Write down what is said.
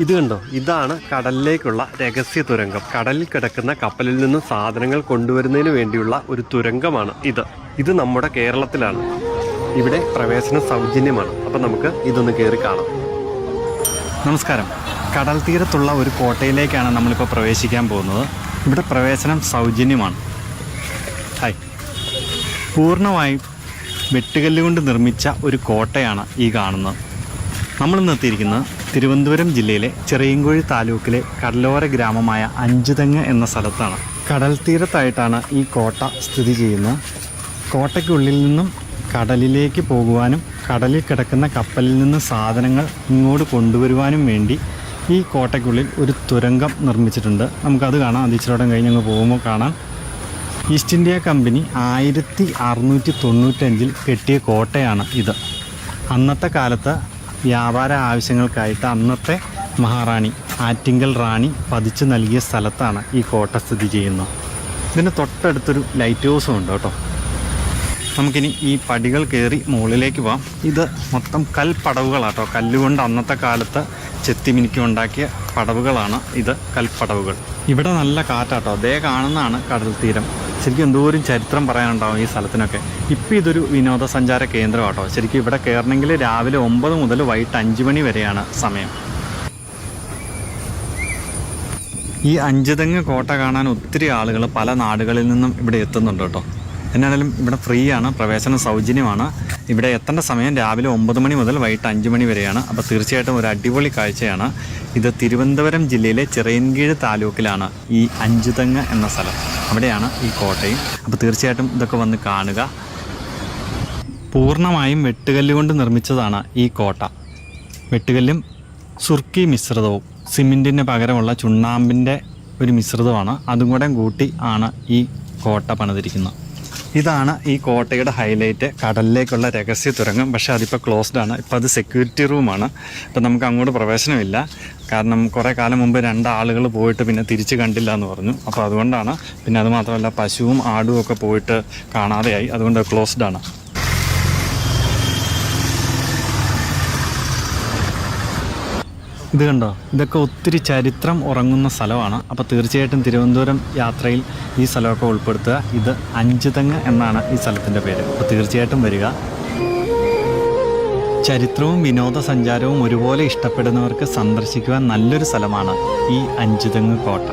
ഇത് കണ്ടോ? ഇതാണ് കടലിലേക്കുള്ള രഹസ്യ തുരങ്കം. കടലിൽ കിടക്കുന്ന കപ്പലിൽ നിന്ന് സാധനങ്ങൾ കൊണ്ടുവരുന്നതിന് വേണ്ടിയുള്ള ഒരു തുരങ്കമാണ് ഇത്. ഇത് നമ്മുടെ കേരളത്തിലാണ്. ഇവിടെ പ്രവേശനം സൗജന്യമാണ്. അപ്പം നമുക്ക് ഇതൊന്ന് കയറി കാണാം. നമസ്കാരം. കടൽ തീരത്തുള്ള ഒരു കോട്ടയിലേക്കാണ് നമ്മളിപ്പോൾ പ്രവേശിക്കാൻ പോകുന്നത്. ഇവിടെ പ്രവേശനം സൗജന്യമാണ്. ഹായ്. പൂർണമായും വെട്ടുകല്ലുകൊണ്ട് നിർമ്മിച്ച ഒരു കോട്ടയാണ് ഈ കാണുന്നത്. നമ്മൾ ഇന്ന് എത്തിയിരിക്കുന്നത് തിരുവനന്തപുരം ജില്ലയിലെ ചെറിയൻകുഴി താലൂക്കിലെ കടലോര ഗ്രാമമായ അഞ്ചുതെങ്ങ് എന്ന സ്ഥലത്താണ് കടൽ തീരത്തായിട്ടാണ് ഈ കോട്ട സ്ഥിതി ചെയ്യുന്നത്. കോട്ടയ്ക്കുള്ളിൽ നിന്നും കടലിലേക്ക് പോകുവാനും കടലിൽ കിടക്കുന്ന കപ്പലിൽ നിന്ന് സാധനങ്ങൾ ഇങ്ങോട്ട് കൊണ്ടുവരുവാനും വേണ്ടി ഈ കോട്ടയ്ക്കുള്ളിൽ ഒരു തുരങ്കം നിർമ്മിച്ചിട്ടുണ്ട്. നമുക്കത് കാണാം. അതിച്ചിരോടം കഴിഞ്ഞ് അങ്ങ് പോകുമ്പോൾ കാണാം. ഈസ്റ്റ് ഇന്ത്യ കമ്പനി ആയിരത്തി അറുന്നൂറ്റി തൊണ്ണൂറ്റഞ്ചിൽ കെട്ടിയ കോട്ടയാണ് ഇത്. അന്നത്തെ കാലത്ത് വ്യാപാര ആവശ്യങ്ങൾക്കായിട്ട് അന്നത്തെ മഹാറാണി ആറ്റിങ്കൽ റാണി പതിച്ചു നൽകിയ സ്ഥലത്താണ് ഈ കോട്ട സ്ഥിതി ചെയ്യുന്നത്. ഇതിന് തൊട്ടടുത്തൊരു ലൈറ്റ് ഹൗസും ഉണ്ട് കേട്ടോ. നമുക്കിനി ഈ പടികൾ കയറി മുകളിലേക്ക് പോവാം. ഇത് മൊത്തം കൽപ്പടവുകളാട്ടോ കല്ലുകൊണ്ട് അന്നത്തെ കാലത്ത് ചെത്തിമിനിക്ക് ഉണ്ടാക്കിയ പടവുകളാണ് ഇത് കൽപ്പടവുകൾ. ഇവിടെ നല്ല കാറ്റാട്ടോ അതേ കാണുന്നതാണ് കടൽ തീരം ശരിക്കും എന്തോരം ചരിത്രം പറയാനുണ്ടാവും ഈ സ്ഥലത്തിനൊക്കെ. ഇപ്പം ഇതൊരു വിനോദസഞ്ചാര കേന്ദ്രമാട്ടോ. ശരിക്കും ഇവിടെ കയറണമെങ്കിൽ രാവിലെ ഒമ്പത് മുതൽ വൈകിട്ട് അഞ്ച് മണി വരെയാണ് സമയം. ഈ അഞ്ചുതെങ്ങ് കോട്ട കാണാൻ ഒത്തിരി ആളുകൾ പല നാടുകളിൽ നിന്നും ഇവിടെ എത്തുന്നുണ്ട് കേട്ടോ. എന്നാലും ഇവിടെ ഫ്രീ ആണ് പ്രവേശനം സൗജന്യമാണ്. ഇവിടെ എത്തേണ്ട സമയം രാവിലെ ഒമ്പത് മണി മുതൽ വൈകിട്ട് അഞ്ച് മണി വരെയാണ്. അപ്പോൾ തീർച്ചയായിട്ടും ഒരു അടിപൊളി കാഴ്ചയാണ്. ഇത് തിരുവനന്തപുരം ജില്ലയിലെ ചിറയൻകീഴ് താലൂക്കിലാണ് ഈ അഞ്ചുതെങ്ങ് എന്ന സ്ഥലം. അവിടെയാണ് ഈ കോട്ടയും. അപ്പോൾ തീർച്ചയായിട്ടും ഇതൊക്കെ വന്ന് കാണുക. പൂർണമായും വെട്ടുകല്ലുകൊണ്ട് നിർമ്മിച്ചതാണ് ഈ കോട്ട. വെട്ടുകല്ലും സുർക്കി മിശ്രിതവും സിമെന്റിന് പകരമുള്ള ചുണ്ണാമ്പിന്റെ ഒരു മിശ്രിതമാണ്. അതും കൂടെ കൂട്ടി ആണ് ഈ കോട്ട പണിതിരിക്കുന്നത്. ഇതാണ് ഈ കോട്ടയുടെ ഹൈലൈറ്റ് കടലിലേക്കുള്ള രഹസ്യ തുരങ്കം. പക്ഷേ അതിപ്പോൾ ക്ലോസ്ഡ് ആണ്. ഇപ്പോൾ അത് സെക്യൂരിറ്റി റൂമാണ് ഇപ്പം നമുക്ക് അങ്ങോട്ട് പ്രവേശനമില്ല. കാരണം കുറേ കാലം മുമ്പ് രണ്ടാളുകൾ പോയിട്ട് പിന്നെ തിരിച്ച് കണ്ടില്ല എന്ന് പറഞ്ഞു. അപ്പോൾ അതുകൊണ്ടാണ് പിന്നെ അത് മാത്രമല്ല പശുവും ആടും ഒക്കെ പോയിട്ട് കാണാതെയായി. അതുകൊണ്ട് ക്ലോസ്ഡ് ആണ്. ഇത് കണ്ടോ? ഇതൊക്കെ ഒത്തിരി ചരിത്രം ഉറങ്ങുന്ന സ്ഥലമാണ്. അപ്പോൾ തീർച്ചയായിട്ടും തിരുവനന്തപുരം യാത്രയിൽ ഈ സ്ഥലമൊക്കെ ഉൾപ്പെടുത്തുക. ഇത് അഞ്ചുതെങ്ങ് എന്നാണ് ഈ സ്ഥലത്തിന്റെ പേര്. അപ്പോൾ തീർച്ചയായിട്ടും വരിക. ചരിത്രവും വിനോദസഞ്ചാരവും ഒരുപോലെ ഇഷ്ടപ്പെടുന്നവർക്ക് സന്ദർശിക്കുവാൻ നല്ലൊരു സ്ഥലമാണ് ഈ അഞ്ചുതെങ്ങ് കോട്ട.